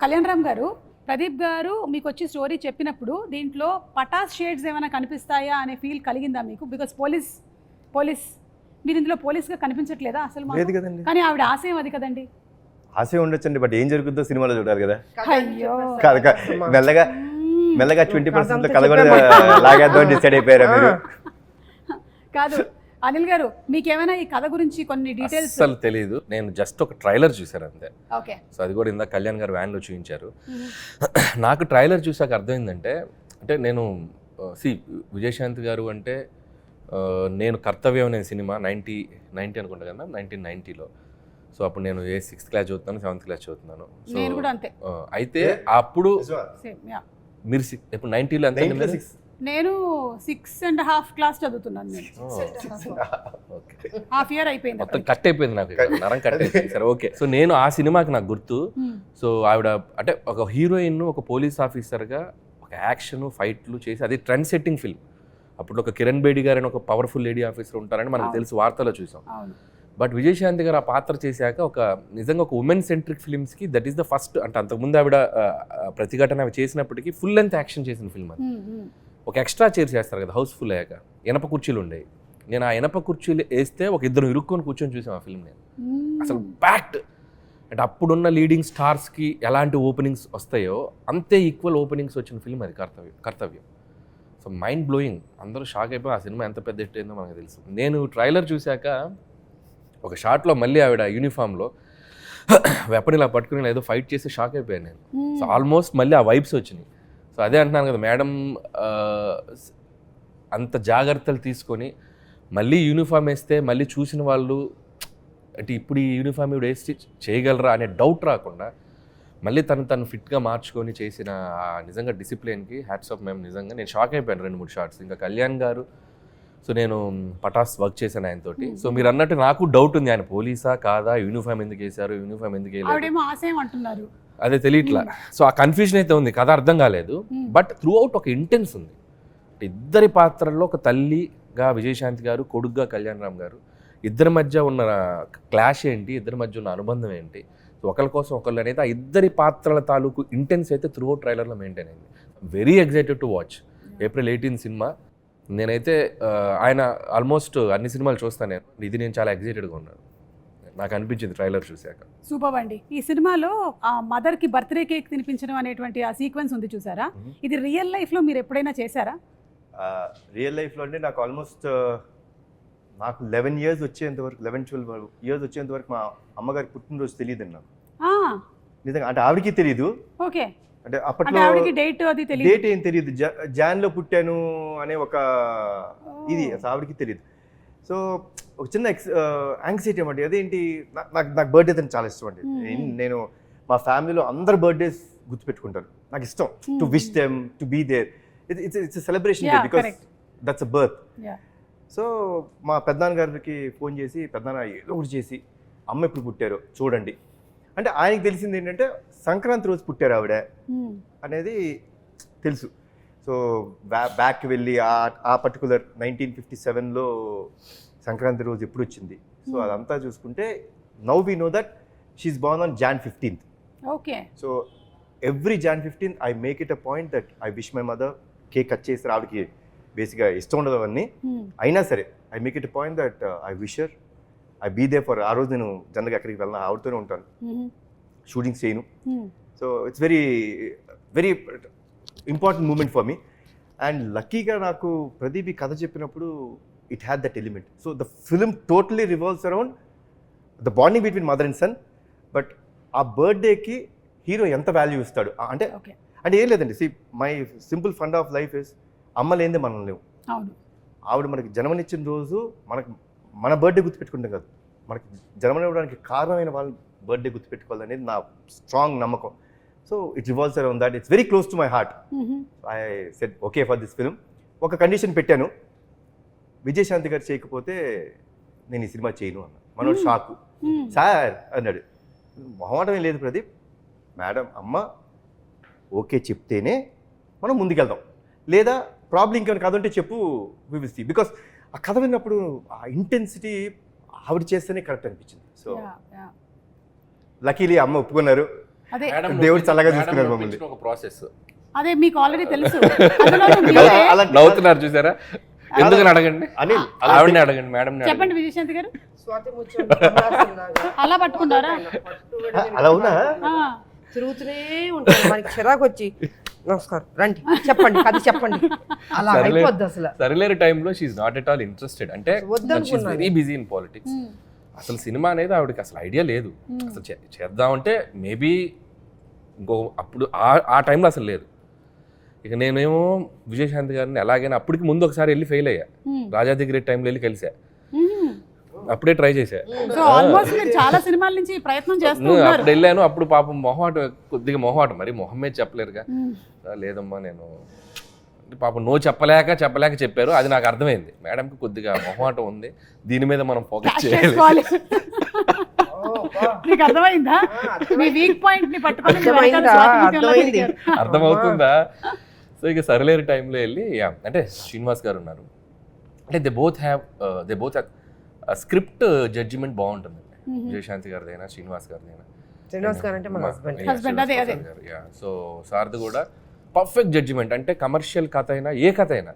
కళ్యాణ్ రామ్ గారు ప్రదీప్ గారు మీకు వచ్చి స్టోరీ చెప్పినప్పుడు దీంట్లో పటాస్ షేడ్స్ ఏమైనా కనిపిస్తాయా అనే ఫీల్ కలిగిందా మీకు బికాస్ పోలీస్ పోలీస్ మీరు ఇందులో పోలీస్గా కనిపించట్లేదా అసలు? లేదు కదండి కానీ ఆవిడ ఆశయం అది కదండి ఆశ ఉండొచ్చండి బట్ ఏం జరుగుతుందో సినిమాలో చూడాలి కదా అయ్యో కాదు కాదు. మెల్లగా. మెల్లగా ట్వంటీ పర్సెంట్ అదంతా కల కూడా లాగేద్దాం డిసైడ్ అయిపోయారా మీరు కాదు అనిల్ గారు మీకేమైనా ఈ కథ గురించి కొన్ని డీటెయిల్స్ అస్సలు తెలియదు నేను జస్ట్ ఒక ట్రైలర్ చూశాను అంతే. ఓకే. సో అది కూడా ఇందాక కళ్యాణ్ గారు వ్యాన్లో చూపించారు నాకు ట్రైలర్ చూసాక అర్థమైందంటే అంటే నేను సి విజయశాంతి గారు అంటే నేను కర్తవ్యం అనే సినిమా నైంటీ నైంటీ అనుకుంటా కదా నైన్టీన్ నైంటీలో సో అప్పుడు నేను ఏ సిక్స్త్ క్లాస్ చదువుతున్నాను సెవెంత్ క్లాస్ చదువుతున్నాను. సో అయితే అప్పుడు మీరు ఇప్పుడు నైంటీలో ఎంత? నేను సిక్స్ అండ్ హాఫ్ క్లాస్ చదువుతున్నాను నేను. ఓకే హాఫ్ ఇయర్ అయిపోయింది మొత్తం కట్ అయిపోయింది నాకు. నరం కట్ అయిపోయింది. సరే ఓకే సో నేను ఆ సినిమాకి నాకు గుర్తు. సో ఆవిడ అంటే ఒక హీరోయిన్ ఒక పోలీస్ ఆఫీసర్గా ఒక యాక్షన్ ఫైట్లు చేసి అది ట్రెండ్ సెట్టింగ్ ఫిల్మ్ అప్పుడు ఒక కిరణ్ బేడి గారు అని ఒక పవర్ఫుల్ లేడీ ఆఫీసర్ ఉంటారని మనకు తెలుసు వార్తలో చూసాం. బట్ విజయశాంతి గారు ఆ పాత్ర చేశాక ఒక నిజంగా ఒక ఉమెన్ సెంట్రిక్ ఫిల్మ్స్కి దట్ ఈస్ ద ఫస్ట్ అంటే అంతకుముందు ఆవిడ ప్రతిఘటన చేసినప్పటికీ ఫుల్ లెంత్ యాక్షన్ చేసిన ఫిల్మ్ అది. మ్మ్, మ్మ్. ఒక ఎక్స్ట్రా చైర్ చేస్తారు కదా హౌస్ఫుల్ అయ్యాక. ఇనప కుర్చీలు ఉండేవి నేను ఆ ఇనప కుర్చీలు వేస్తే ఒక ఇద్దరు ఇరుక్కొని కూర్చొని చూసాం ఆ ఫిల్మ్ నేను. అసలు బ్యాక్ట్ అంటే అప్పుడున్న లీడింగ్ స్టార్స్కి ఎలాంటి ఓపెనింగ్స్ వస్తాయో అంతే ఈక్వల్ ఓపెనింగ్స్ వచ్చిన ఫిల్మ్ అది Kartavyam Kartavyam. So mind blowing అందరూ షాక్ అయిపోయి ఆ సినిమా ఎంత పెద్ద హిట్ అయిందో మనకు తెలుసు. నేను ట్రైలర్ చూశాక ఒక షాట్లో మళ్ళీ ఆవిడ యూనిఫామ్లో వెపన్ ఇలా పట్టుకుని ఏదో ఫైట్ చేసి షాక్ అయిపోయాను నేను. సో ఆల్మోస్ట్ మళ్ళీ ఆ వైబ్స్ వచ్చినాయి. సో అదే అంటున్నాను కదా మేడం అంత జాగ్రత్తలు తీసుకొని మళ్ళీ యూనిఫామ్ వేస్తే మళ్ళీ చూసిన వాళ్ళు అంటే ఇప్పుడు ఈ యూనిఫామ్ ఇప్పుడు వేసి చేయగలరా అనే డౌట్ రాకుండా మళ్ళీ తను తను ఫిట్గా మార్చుకొని చేసిన ఆ నిజంగా డిసిప్లిన్కి హ్యాట్స్ ఆఫ్ మేము నిజంగా నేను షాక్ అయిపోయాను రెండు మూడు షార్ట్స్ ఇంకా కళ్యాణ్ గారు సో నేను పటాస్ వర్క్ చేశాను ఆయనతోటి. సో మీరు అన్నట్టు నాకు డౌట్ ఉంది ఆయన పోలీసా కాదా? యూనిఫామ్ ఎందుకు వేశారు? యూనిఫామ్ ఎందుకు వేయలేదు? అదే తెలియట్లా. సో ఆ కన్ఫ్యూజన్ అయితే ఉంది. కథ అర్థం కాలేదు. బట్ త్రూ అవుట్ ఒక ఇంటెన్స్ ఉంది. ఇద్దరి పాత్రల్లో ఒక తల్లిగా విజయశాంతి గారు కొడుగ్గా కళ్యాణ్ రామ్ గారు ఇద్దరి మధ్య ఉన్న క్లాష్ ఏంటి ఇద్దరి మధ్య ఉన్న అనుబంధం ఏంటి ఒకరి కోసం ఒకళ్ళు అనేది ఆ ఇద్దరి పాత్రల తాలూకు ఇంటెన్స్ అయితే త్రూ అవుట్ ట్రైలర్లో మెయింటైన్ అయింది. Very excited to watch April eighteen cinema. నేనైతే ఆయన ఆల్మోస్ట్ అన్ని సినిమాలు చూస్తాను నేను. ఇది నేను చాలా ఎగ్జైటెడ్గా ఉన్నాను. నాకు అనిపించింది ట్రైలర్ చూశాక. సూపర్ అండి. ఈ సినిమాలో ఆ మదర్కి బర్త్డే కేక్ తినిపించడం అనేటువంటి ఆ సీక్వెన్స్ ఉంది చూసారా. ఇది రియల్ లైఫ్లో మీరు ఎప్పుడైనా చేశారా? రియల్ లైఫ్లో అంటే నాకు ఆల్మోస్ట్ నాకు లెవెన్ ఇయర్స్ వచ్చేంత వరకు లెవెన్ ట్వెల్వ్ ఇయర్స్ వచ్చేంత వరకు మా అమ్మగారి పుట్టినరోజు తెలియదు నాకు. ఆ. నిజంగా అంటే ఆవిడకి తెలియదు ఓకే. అంటే అంటే అప్పట్లో ఆవిడకి డేట్ అది తెలియదు డేట్ ఏం తెలియదు జాన్లో పుట్టాను అనే ఒక ఇది ఆవిడకి తెలియదు సో ఒక చిన్న ఎక్స్ యాంగ్జైటీ అన్నమాట అదేంటి నాకు నాకు బర్త్డే అని చాలా ఇష్టం అండి. నేను- మా ఫ్యామిలీలో అందరు బర్త్డేస్ గుర్తుపెట్టుకుంటారు నాకు ఇష్టం to. Wish them to be there it's it's celebration because. That's a birth. So మా పెద్దనాన్న గారికి ఫోన్ చేసి పెద్దనాన్న ఏదో ఒకటి చేసి అమ్మ ఎప్పుడు పుట్టారో చూడండి అంటే ఆయనకి తెలిసింది ఏంటంటే సంక్రాంతి రోజు పుట్టారు ఆవిడ. అనేది తెలుసు సో బ్యా బ్యాక్ వెళ్ళి ఆ పర్టికులర్ నైన్టీన్ ఫిఫ్టీ సెవెన్లో సంక్రాంతి రోజు ఎప్పుడు వచ్చింది సో Hmm. అదంతా చూసుకుంటే now we know that she's born on June fifteenth okay so every June fifteenth I make it a point that I wish my mother cake cut చేసి ఆవిడకి బేసిక్గా ఇష్టం ఉండదు అవన్నీ Hmm. అయినా సరే I make it point that I wish her I be there for ఆ రోజు నేను జనరల్గా ఎక్కడికి వెళ్ళినా ఆవిడతోనే ఉంటాను. షూటింగ్స్ చేయను. So it's very very important moment for me and లక్కీగా నాకు ప్రదీప్ ఈ కథ చెప్పినప్పుడు it had that element so the film totally revolves around the bonding between mother and son but ఆ బర్త్డేకి హీరో ఎంత వాల్యూ ఇస్తాడు? అంటే ఓకే అంటే ఏం లేదండి. See my simple fund of life is అమ్మ లేనిదే మనం లేవు. ఆవిడ మనకి జన్మనిచ్చిన రోజు మనకి మన బర్త్డే గుర్తుపెట్టుకుంటాం కాదు. మనకి జన్మనివ్వడానికి కారణమైన వాళ్ళ బర్త్డే గుర్తుపెట్టుకోవాలనేది నా స్ట్రాంగ్ నమ్మకం. So it revolves around that it's very close to my heart. I said okay for this film ఒక కండిషన్ పెట్టాను. విజయశాంతి గారు చేయకపోతే నేను ఈ సినిమా చేయను అన్న. మనోడు Hmm. షాక్. Hmm. సార్ అన్నాడు. మొహమాటం లేదు ప్రదీప్. మేడం అమ్మ ఓకే చెప్తేనే మనం ముందుకెళ్దాం. లేదా ప్రాబ్లం ఇంకేమైనా కథ ఉంటే చెప్పు వివిసి బికాస్ ఆ కథ విన్నప్పుడు ఆ ఇంటెన్సిటీ ఆవిడ చేస్తేనే కరెక్ట్ అనిపించింది. సో. లకీలీ అమ్మ ఒప్పుకున్నారు. అదే దేవుడు చల్లగా చూసుకున్నాడు మమ్మల్ని. ఒక ప్రాసెస్ అదే మీకు ఆల్రెడీ తెలుసు. నవ్వుతున్నారు చూసారా? ఎందుకని అడగండి? అనిల్ ఆవిడని అడగండి మేడం చెప్పండి విజయశాంతి గారు. అలా పట్టుకున్నారా అలా అవునా తిరుగుతూనే ఉంటాడు మనకి చిరాకు వచ్చి నమస్కారం రండి చెప్పండి కథ చెప్పండి. అలా. అయిపోద్ది అసలు. సరిలేరు టైంలో she's not at all interested అంటే. వెరీ బిజీ ఇన్ పాలిటిక్స్ అసలు సినిమా అనేది ఆవిడకి అసలు ఐడియా లేదు. అసలు చే- చేద్దామంటే మేబీ ఇంకో అప్పుడు ఆ ఆ టైంలో అసలు లేదు. ఇక నేనేమో విజయశాంతి గారిని ఎలాగైనా అప్పటికి ముందు ఒకసారి వెళ్ళి ఫెయిల్ అయ్యా. ఉమ్, రాజా దగ్గర టైంలో వెళ్ళి కలిసా. ఉమ్. అప్పుడే ట్రై చేశా సో ఆల్మోస్ట్ మీరు చాలా సినిమాల నుంచి ప్రయత్నం అప్పుడు వెళ్ళాను అప్పుడు పాపం మొహమాట కొద్దిగా మొహమాట మరి మొహం మీద చెప్పలేరుగా. ఉమ్, "ఆ, లేదమ్మా నేను పాపం నో చెప్పలేక చెప్పలేక చెప్పారు. అది నాకు అర్థమైంది. మేడంకి కొద్దిగా మొహమాటం ఉంది. దీని మీద మనం ఫోకస్ చేయాలి. అర్థమైందా? మీ వీక్ పాయింట్ని పట్టుకొని. అర్థమవుతుందా? సో ఇక సరిలేరు టైంలో వెళ్ళి యా అంటే శ్రీనివాస్ గారు ఉన్నారు. అంటే they both have they both script judgement బాగుంటుంది. విజయశాంతి గారిదైనా శ్రీనివాస్ గారిదైనా. శ్రీనివాస్ గారు అంటే మన హస్బెండ్ Husband, అదే, అదే. సో సార్ది కూడా పర్ఫెక్ట్ జడ్జిమెంట్ అంటే కమర్షియల్ కథ అయినా ఏ కథ అయినా.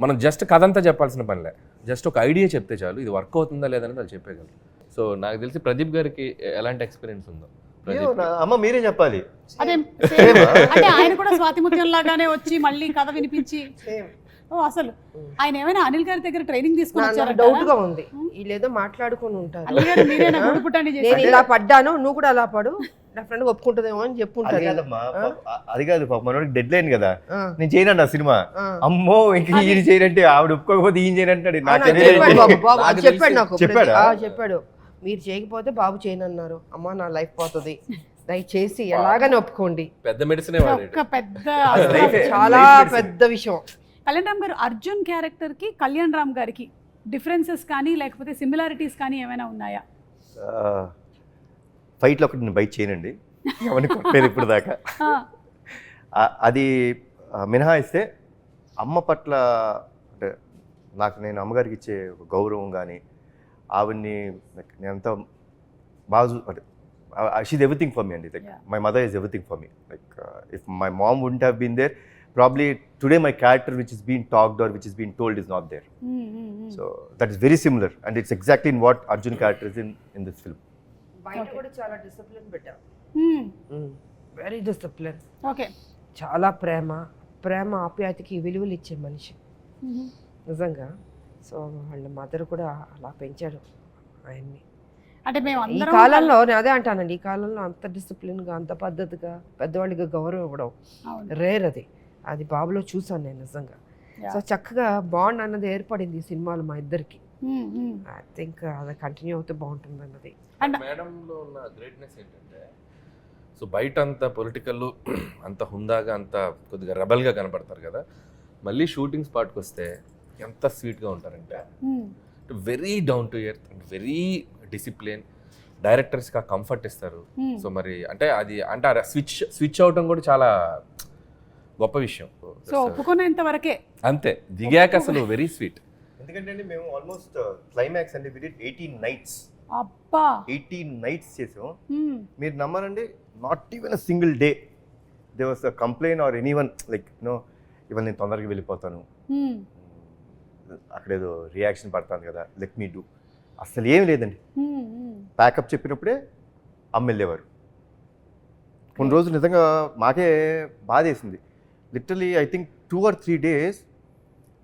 మనం జస్ట్ కథ అంతా చెప్పాల్సిన పనిలే. జస్ట్ ఒక ఐడియా చెప్తే చాలు ఇది వర్క్ అవుతుందా లేదని వాళ్ళు చెప్పేయగలరు. సో నాకు తెలిసి ప్రదీప్ గారికి ఎలాంటి ఎక్స్పీరియన్స్ ఉందో? అమ్మ మీరే చెప్పాలి. అదే ఆయన కూడా స్వాతి ముత్యం లాగానే వచ్చి మళ్ళీ కథ వినిపించి అసలు. ఆయన ఏమైనా అనిల్ గారి దగ్గర ట్రైనింగ్ తీసుకుని? డౌట్గా ఉంది. వీళ్ళేదో మాట్లాడుకొని ఉంటారు. నేను ఇలా పడ్డాను నువ్వు కూడా అలా పడు. నా ఫ్రెండ్ ఒప్పుకుంటుందేమో అని అది చెప్పుంటారు అది కాదు పాప మనోడికి డెడ్ లైన్ కదా. నేను చేయనండి ఆ సినిమా. అమ్మో ఇంక ఈయన చేయనంటే ఆవిడ ఒప్పుకోకపోతే ఈయన చేయనంటాడు చెప్పాడు తెలియదు. బాబు బాబు నాకు చెప్పాడు తెలిసి- నాకు చెప్పాడా? ఆ, చెప్పాడు. మీరు చేయకపోతే బాబు చేయనన్నారు. అమ్మా నా లైఫ్ పోతుంది. దయచేసి ఎలాగని ఒప్పుకోండి. పెద్ద మెడిసినే పెద్ద చాలా. పెద్ద విషయం. కళ్యాణ్ రామ్ గారు అర్జున్ క్యారెక్టర్కి కళ్యాణ్ రామ్ గారికి డిఫరెన్సెస్ కానీ లేకపోతే సిమిలారిటీస్ కానీ ఏమైనా ఉన్నాయా? ఫైట్లో ఒకటి నేను బయట చేయనండి. ఎవరిని కొట్టలేదు ఇప్పుడు దాకా. అది మినహాయిస్తే అమ్మ పట్ల అంటే నాకు నేను అమ్మగారికి ఇచ్చే గౌరవం కానీ ఆవిడ్ని నేను అంత బాగా చూ- అంటే షీజ్ ఎవ్రీథింగ్ ఫర్ మీ అండి. Like. My mother is everything for me like if my mom won't have been there probably today my character which is been talked or which is been told is not there um, um, um. So that is very similar and it's exactly in what Arjun character is in in this film బయట కూడా చాలా discipline పెట్టాం very discipline okay చాలా ప్రేమ. ప్రేమ ఆప్యాయతకి విలువలు ఇచ్చే మనిషి. ఉమ్, నిజంగా. So వాళ్ళ మదర్ కూడా అలా పెంచాడు ఆయన్ని. అంటే మేము ఈ అందరం కాలంలో నేను అదే అంటానండి ఈ కాలంలో అంత డిసిప్లిన్గా అంత పద్ధతిగా పెద్దవాళ్ళకి గౌరవం ఇవ్వడం. రేర్ అది. అది బాబులో చూసాను నేను నిజంగా. సో చక్కగా బాండ్ అన్నది ఏర్పడింది ఈ సినిమాలో మా ఇద్దరికి. ఐ థింక్ అది కంటిన్యూ అవుతే బాగుంటుంది అన్నది మేడంలో ఉన్న గ్రేట్నెస్ ఏంటంటే సో బయట అంత పొలిటికల్ అంత హుందాగా అంత కొద్దిగా రెబల్గా కనపడతారు కదా మళ్ళీ షూటింగ్ స్పాట్కి వస్తే ఎంత స్వీట్గా ఉంటారంటే very down to earth and very discipline డైరెక్టర్స్కి ఆ కంఫర్ట్ ఇస్తారు. సో మరి అంటే అది అంటే స్విచ్ స్విచ్ అవటం కూడా చాలా గొప్ప విషయం. సో ఒప్పుకునేంత వరకే. అంతే. దిగాక అసలు వెరీ స్వీట్ ఎందుకంటే అండి మేము ఆల్మోస్ట్ క్లైమాక్స్ అండి విడిట్ ఎయిటీన్ నైట్స్ అబ్బా! ఎయిటీన్ నైట్స్ చేసాం. మీరు నమ్మరండి not even a single day there was a complain or any one like no ఇవాళ నేను తొందరగా వెళ్ళిపోతాను. ఉమ్, అక్కడేదో రియాక్షన్ పడుతుంది కదా లెట్ మీ డూ అసలు ఏం లేదండి. ప్యాకప్ చెప్పినప్పుడే అమ్మ వెళ్ళేవారు. కొన్ని రోజులు నిజంగా మాకే బాధేసింది. Literally I think two or three days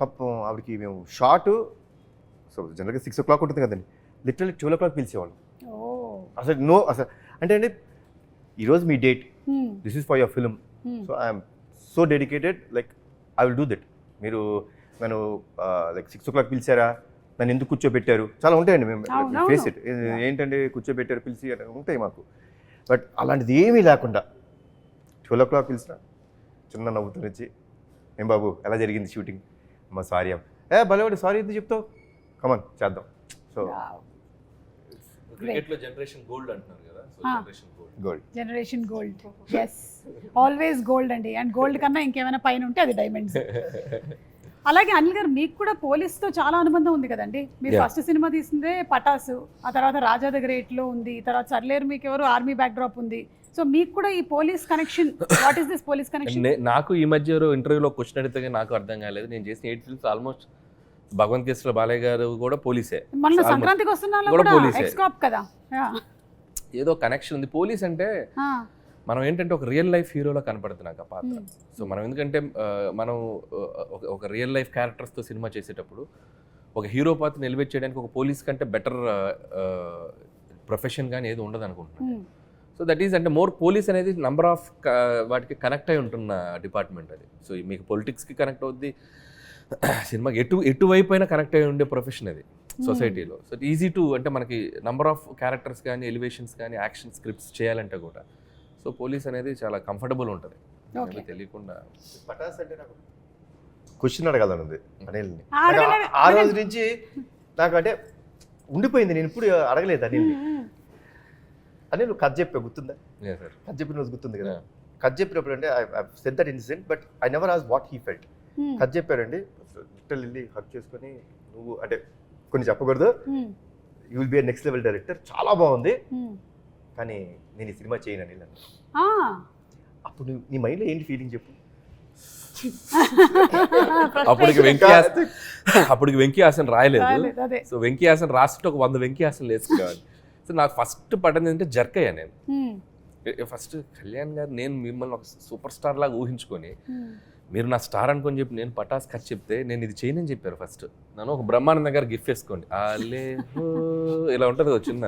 పాపం ఆవిడకి మేము షార్ట్ సో జనరల్గా సిక్స్ ఓ క్లాక్ ఉంటుంది కదండి లిటరలీ ట్వెల్వ్ ఓ క్లాక్ పిలిచేవాళ్ళం. అసలు నో అసలు అంటే అండి ఈరోజు మీ date this is for your film. So I'm so dedicated like I will do that. మీరు నన్ను లైక్ సిక్స్ ఓ క్లాక్ పిలిచారా నన్ను ఎందుకు కూర్చోబెట్టారు చాలా ఉంటాయండి మేము. ఫేస్ ఇట్ ఏంటంటే కూర్చోబెట్టారు పిలిచి ఉంటాయి మాకు. బట్ అలాంటిది ఏమీ లేకుండా ట్వెల్వ్ ఓ క్లాక్ పిలిచిన చిన్న నవ్వుతూ వచ్చి ఏం బాబు ఎలా జరిగింది షూటింగ్ అమ్మ సారీ అమ్మ. ఏ భలేవాడు సారీ ఎందుకు చెప్తావు? కమన్ చేద్దాం. So Wow. క్రికెట్లో జనరేషన్ గోల్డ్ అంటున్నారు కదా so. Generation gold gold generation gold is always gold అండి. అండ్ గోల్డ్ కన్నా ఇంకేమైనా పైన ఉంటే అది డైమండ్స్ అలాగే అనిల్ గారు మీకు కూడా పోలీస్తో చాలా అనుబంధం ఉంది కదండి. మీరు. ఫస్ట్ సినిమా తీసిందే పటాసు ఆ తర్వాత రాజా ద గ్రేట్లో ఉంది తర్వాత సర్లేరు మీకు ఎవరు ఆర్మీ బ్యాక్ డ్రాప్ ఉంది. సో మీకు కూడా ఈ police connection what is this police connection నాకు ఈ మధ్య ఇంటర్వ్యూలో క్వశ్చన్ అడిగితే నాకు అర్థం కాలేదు నేను చేసిన ఎయిట్ ఫిల్మ్స్ ఆల్మోస్ట్ భగవంత్ కేసులో బాలయ్య గారు కూడా పోలీసే Almost. సంక్రాంతికి. ఎక్స్కాప్ కదా. ఏదో కనెక్షన్ ఉంది పోలీస్ అంటే మనం ఏంటంటే ఒక రియల్ లైఫ్ హీరోలో కనపడుతుంది నాకు ఆ పాత్ర. సో మనం ఎందుకంటే మనం ఒక- రియల్ లైఫ్ క్యారెక్టర్స్తో సినిమా చేసేటప్పుడు ఒక హీరో పాత్ర ఎలివేట్ చేయడానికి ఒక పోలీస్ కంటే బెటర్ ప్రొఫెషన్ కానీ ఏది ఉండదు అనుకుంటున్నాను సో దట్ ఈస్ అంటే మోర్ పోలీస్ అనేది నంబర్ ఆఫ్ వాటికి కనెక్ట్ అయి ఉంటున్న డిపార్ట్మెంట్ అది. సో మీకు పొలిటిక్స్కి కనెక్ట్ అవుద్ది సినిమాకి ఎటు ఎటువైపు అయినా కనెక్ట్ అయి ఉండే ప్రొఫెషన్ అది సొసైటీలో సో ఈజీ టు అంటే మనకి నంబర్ ఆఫ్ క్యారెక్టర్స్ కానీ ఎలివేషన్స్ కానీ యాక్షన్ స్క్రిప్ట్స్ చేయాలంటే కూడా సో పోలీస్ అనేది చాలా కంఫర్టబుల్ ఉంటుంది. తెలియకుండా. పటాస్ అంటే నాకు క్వశ్చన్ అడగాలనుంది అనిల్ని. ఆ. రోజు నుంచి నాకు అంటే ఉండిపోయింది నేను ఇప్పుడు అడగలేదు అనిల్ని. అనిల్ నువ్వు కథ చెప్పా గుర్తుందా. కథ చెప్పిన రోజు గుర్తుంది కదా. కథ చెప్పినప్పుడు అంటే I said that incident but I never as what he felt కథ చెప్పారండి లిటిల్ వెళ్ళి హక్ చేసుకొని నువ్వు అంటే కొన్ని చెప్పకూడదు. You will be next level director చాలా బాగుంది. ఉమ్. కానీ నేను ఈ సినిమా చేయను. ఆ, అప్పుడు నువ్వు- నీ మైండ్లో ఏంటి ఫీలింగ్ చెప్పు? అప్పటికి వెంకీ అప్పటికి వెంకీ హాసన్ రాయలేదు. సో వెంకీ హాసన్ రాస్తుంటే ఒక వంద వెంకీ హాసన్ వేసుకునేవాడు. సో నాకు ఫస్ట్ పడింది ఏంటంటే జర్క్ అయ్యా నేను ఫస్ట్ కళ్యాణ్ గారు నేను మిమ్మల్ని ఒక సూపర్ స్టార్ లాగా ఊహించుకొని. మీరు నా స్టార్ అనుకొని చెప్పి నేను పటాస్ ఖర్చు చెప్తే నేను ఇది చేయనని చెప్పారు ఫస్ట్. నన్ను ఒక బ్రహ్మానంద గారు గిఫ్ట్ వేసుకోండి. ఇలా ఉంటుంది చిన్న.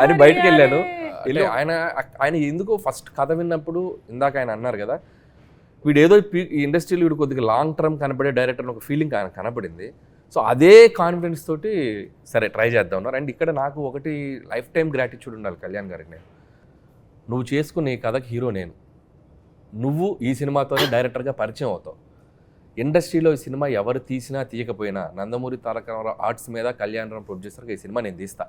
అని బయటికి వెళ్ళాను. ఆయన ఆయన ఎందుకో ఫస్ట్ కథ విన్నప్పుడు ఇందాక ఆయన అన్నారు కదా వీడు ఏదో ఇండస్ట్రీలో వీడు కొద్దిగా లాంగ్ టర్మ్ కనబడే డైరెక్టర్ ఒక ఫీలింగ్ ఆయన కనపడింది. సో అదే కాన్ఫిడెన్స్ తోటి సరే ట్రై చేద్దాం ఉన్నారు అండ్ ఇక్కడ నాకు ఒకటి లైఫ్ టైం గ్రాటిట్యూడ్ ఉండాలి కళ్యాణ్ గారికి నేను. నువ్వు చేసుకున్న ఈ కథకి హీరో నేను. నువ్వు ఈ సినిమాతోనే డైరెక్టర్గా పరిచయం అవుతావు. ఇండస్ట్రీలో ఈ సినిమా ఎవరు తీసినా తీయకపోయినా నందమూరి తారక రామారావు ఆర్ట్స్ మీద కళ్యాణ్ రామ్ ప్రొడ్యూసర్గా ఈ సినిమా నేను తీస్తా.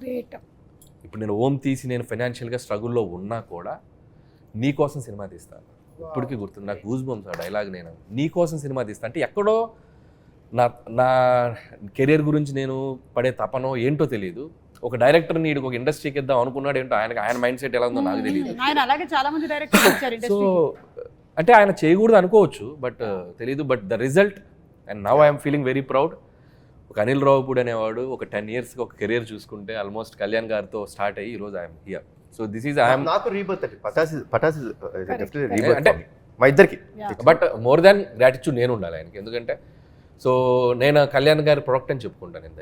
Great. ఇప్పుడు నేను ఓం తీసి నేను ఫైనాన్షియల్గా స్ట్రగుల్లో ఉన్నా కూడా నీ కోసం సినిమా తీస్తాను ఇప్పటికీ గుర్తుంది. నాకు గూస్ బంప్స్ ఆ డైలాగ్ నేను. నీ కోసం సినిమా తీస్తా. అంటే ఎక్కడో నా నా కెరీర్ గురించి నేను పడే తపనో ఏంటో తెలియదు ఒక డైరెక్టర్ని ఈడికి ఒక ఇండస్ట్రీకి ఇద్దాం అనుకున్నాడు ఏంటో ఆయన ఆయన మైండ్ సెట్ ఎలా ఉందో నాకు తెలియదు ఆయన అలాగే చాలా మంది డైరెక్టర్స్ వచ్చారు సో అంటే ఆయన చేయకూడదు అనుకోవచ్చు బట్ తెలియదు but the result and now I'm feeling very proud. ఒక అనిల్ రావుపూడి అనేవాడు ఒక టెన్ ఇయర్స్కి ఒక కెరీర్ చూసుకుంటే ఆల్మోస్ట్ కళ్యాణ్ గారితో స్టార్ట్ అయ్యి ఈరోజు I'm here. So this is I'm నాకు రీబర్త్ పటాస్ పటాస్ అంటే- మా ఇద్దరికి. బట్ మోర్ దాన్ గ్రాటిట్యూడ్ నేను ఉండాలి ఆయనకి. ఎందుకంటే సో నేను కళ్యాణ్ గారి ప్రొడక్ట్ అని చెప్పుకుంటాను ఇంత